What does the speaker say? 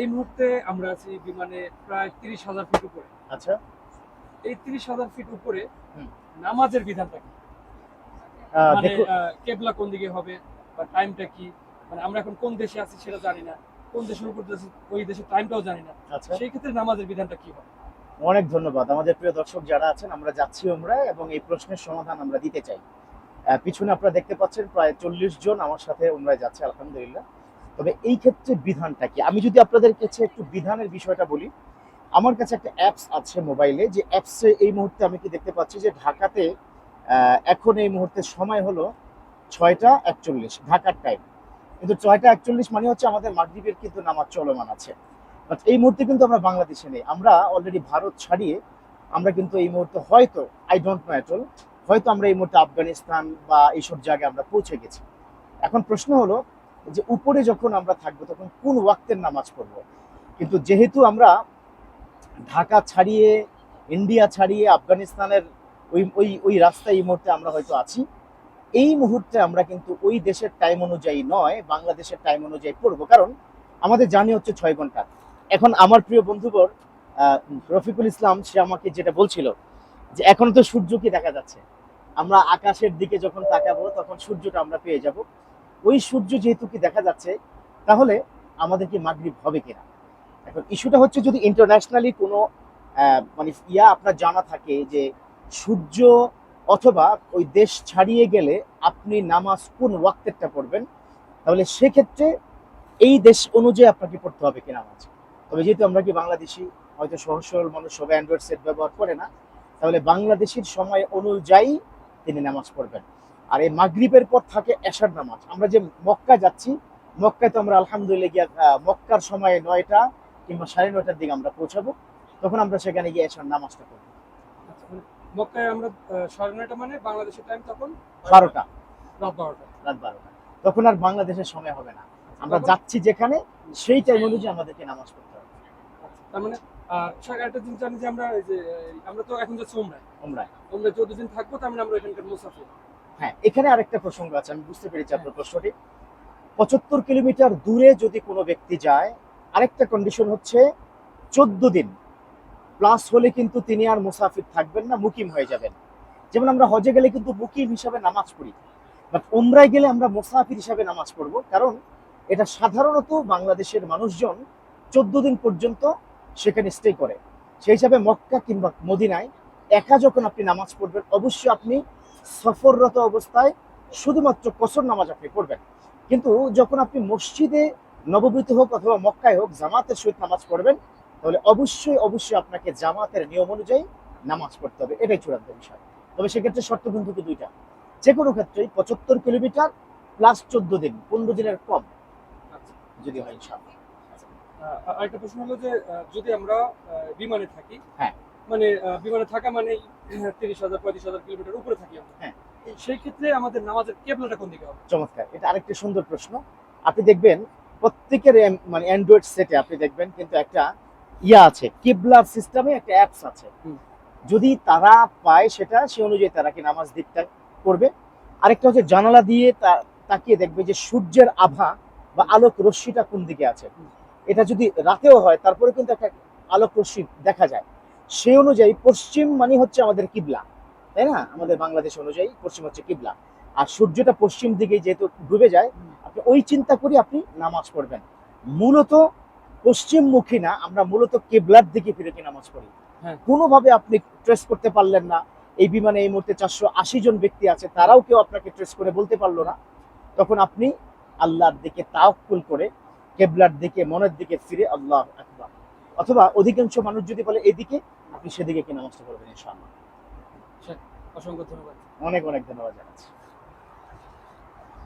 এই মুহূর্তে আমরা আছি বিমানে প্রায় তিরিশ হাজার ফিট উপরে। আচ্ছা। এই তিরিশ হাজার ফিট উপরে নামাজের বিধানটা কি? মানে কেবলা কোন দিকে হবে বা টাইমটা কি? মানে আমরা এখন কোন দেশে আছি সেটা জানি না। কোন দেশের উপর ওই দেশের টাইমটাও জানি না। আচ্ছা। সেই ক্ষেত্রে নামাজের বিধানটা কি হবে? অনেক ধন্যবাদ। আমাদের প্রিয় দর্শক যারা আছেন আমরা যাচ্ছি আমরা এবং এই প্রশ্নের সমাধান আমরা দিতে চাই। পিছনে আপনারা দেখতে পাচ্ছেন প্রায় চল্লিশ জন আমার সাথে উমরায় যাচ্ছে আলহামদুলিল্লাহ। তবে এই ক্ষেত্রে বিধানটা কি? আমি যদি আপনাদের কাছে একটু বিধানের বিষয়টা বলি, আমার কাছে একটা অ্যাপস আছে মোবাইলে যে অ্যাপসে এই মুহূর্তে আমি কি দেখতে পাচ্ছি যে ঢাকাতে এখন এই মুহূর্তে সময় হলো ছয়টা একচল্লিশ, ঢাকার টাইম কিন্তু ছয়টা একচল্লিশ মানে হচ্ছে আমাদের মাগরিবের কিন্তু নামাজ চলমান আছে। বাট এই মুহূর্তে কিন্তু আমরা বাংলাদেশে নেই। আমরা অলরেডি ভারত ছাড়িয়ে আমরা কিন্তু এই মুহূর্তে হয়তো I don't know at all হয়তো আমরা এই মুহূর্তে আফগানিস্তান বা এইসব জায়গায় আমরা পৌঁছে গেছি। এখন প্রশ্ন হলো যে উপরে যখন আমরা থাকব, তখন কোন ওয়াক্তের নামাজ পড়ব? কিন্তু যেহেতু আমরা ঢাকা ছাড়িয়ে, ইন্ডিয়া ছাড়িয়ে, আফগানিস্তানের ওই ওই ওই রাস্তায় এই মুহূর্তে আমরা হয়তো আছি, এই মুহূর্তে আমরা কিন্তু ওই দেশের টাইম অনুযায়ী নয়, বাংলাদেশের টাইম অনুযায়ী পড়ব। কারণ আমাদের জানি হচ্ছে ছয় ঘণ্টা। এখন আমার প্রিয় বন্ধুবর রফিকুল ইসলাম, সে আমাকে যেটা বলছিল যে, এখন তো সূর্য কি দেখা যাচ্ছে? আমরা আকাশের দিকে যখন তাকাবো, তখন সূর্যটা আমরা পেয়ে যাব। ওই সূর্য যেহেতু কি দেখা যাচ্ছে, তাহলে আমাদের কি মাগরিব হবে কিনা? এখন ইস্যুটা হচ্ছে যদি ইন্টারন্যাশনালি কোনো মানে ইয়া আপনার জানা থাকে যে সূর্য অথবা ওই দেশ ছাড়িয়ে গেলে আপনি নামাজ কোন ওয়াক্তেরটা পড়বেন, তাহলে সেক্ষেত্রে এই দেশ অনুযায়ী আপনাকে পড়তে হবে কি নামাজ? তবে যেহেতু আমরা কি বাংলাদেশি, হয়তো সহজ সরল মানুষ সবাই অ্যান্ড্রয়েড সেট ব্যবহার করে না, তাহলে বাংলাদেশের সময় অনুযায়ী তিনি নামাজ পড়বেন। আর এই মাগরিবের পর থাকে এশার নামাজ। আমরা যে মক্কা যাচ্ছি মক্কায় তো আমরা আলহামদুলিল্লাহ গিয়ে মক্কার সময় নয়টা কিংবা সাড়ে নয়টার দিকে আমরা পৌঁছাবো। তখন আমরা সেখানে গিয়ে এশার নামাজটা করব আচ্ছা, মক্কায় আমরা সাড়ে নয়টা মানে বাংলাদেশের টাইম তখন? বারোটা। রাত বারোটা। রাত বারোটা। তখন আর বাংলাদেশের সময় হবে না। আমরা যাচ্ছি যেখানে সেই টাইম অনুযায়ী আমাদেরকে নামাজ পড়তে হবে। তার মানে একটা জিনিস জানি যে আমরা যে আমরা তো এখন যাচ্ছি উমরায়। আমরা উমরায় চোদ্দ দিন থাকব তার মানে আমরা এখানকার মুসাফির। হ্যাঁ এখানে আরেকটা প্রসঙ্গ আছে আমি বুঝতে পেরেছি আপনার প্রশ্নটি। পঁচাত্তর কিলোমিটার দূরে যদি কোনো ব্যক্তি যায় আরেকটা কন্ডিশন হচ্ছে চোদ্দ দিন। প্লাস হলে কিন্তু তিনি আর মুসাফির থাকবেন না মুকিম হয়ে যাবেন। যেমন আমরা হজে গেলে কিন্তু মুকিম হিসাবে নামাজ পড়ি। বাট উমরায় গেলে আমরা মুসাফির হিসাবে নামাজ পড়ব কারণ এটা সাধারণত বাংলাদেশের মানুষজন চোদ্দ দিন পর্যন্ত সেখানে স্টে করে। সেই হিসাবে মক্কা কিংবা মদিনায় একা যখন আপনি নামাজ পড়বেন অবশ্যই আপনি সফররত অবস্থায় শুধুমাত্র কসর নামাজ আপনি পড়বেন। কিন্তু যখন আপনি মসজিদে নববীত হোক অথবা মক্কায় হোক জামাতের সহিত নামাজ পড়বেন তাহলে অবশ্যই অবশ্যই আপনাকে জামাতের নিয়ম অনুযায়ী নামাজ পড়তে হবে। এটাই চূড়ান্ত বিষয়। তবে সেক্ষেত্রে শর্ত কিন্তু দুইটা। যে কোনো ক্ষেত্রেই পঁচাত্তর কিলোমিটার প্লাস চোদ্দ দিন পনেরো দিনের কম। আচ্ছা যদি হয় ইনশাআল্লাহ। আহ, আরেকটা প্রশ্ন হলো যে যদি আমরা বিমানে থাকি হ্যাঁ। মানে বিমানে থাকা মানে তিরিশ হাজার পঁয়ত্রিশ হাজার কিলোমিটার উপরে থাকি আমরা। হ্যাঁ। সেই ক্ষেত্রে আমাদের নামাজের কেবলাটা কোন দিকে হবে? চমৎকার। এটা আরেকটি সুন্দর প্রশ্ন। আপনি দেখবেন প্রত্যেকের মানে অ্যান্ড্রয়েড সেটে আপনি দেখবেন কিন্তু একটা ইয়া আছে কিবলার সিস্টেমে একটা অ্যাপস আছে। যদি তারা পায় সেটা সে অনুযায়ী তারা কি নামাজ দিকটা করবে আরেকটা হচ্ছে জানালা দিয়ে তাকিয়ে দেখবে যে সূর্যের আভা বা আলোক রশ্মিটা কোন দিকে আছে। এটা যদি রাতেও হয় তারপরে কিন্তু একটা আলোক রশ্মি দেখা যায়। সেই অনুযায়ী পশ্চিম মানে হচ্ছে আমাদের কিবলা তাই না? আমাদের বাংলাদেশ অনুযায়ী পশ্চিম হচ্ছে কিবলা। আর সূর্যটা পশ্চিম দিকে যেহেতু ডুবে যায় আপনি ওই চিন্তা করে আপনি নামাজ পড়বেন। মূলত পশ্চিমমুখী না আমরা মূলত কেবলার দিকে ফিরে কি নামাজ পড়ি। হ্যাঁ। কোনোভাবে আপনি ট্রেস করতে পারলেন না। এই বিমানে এই মুহূর্তে চারশো আশি জন ব্যক্তি আছে তারাও কেউ আপনাকে ট্রেস করে বলতে পারল না। তখন আপনি আল্লাহর দিকে তাওকুল করে কেবলার দিকে মনের দিকে ফিরে আল্লাহ অথবা অধিকাংশ মানুষ যদি বলে এদিকে আপনি সেদিকে কি নামাজটা করবেন ইনশাআল্লাহ? অসংখ্য ধন্যবাদ। অনেক অনেক ধন্যবাদ জানাচ্ছি।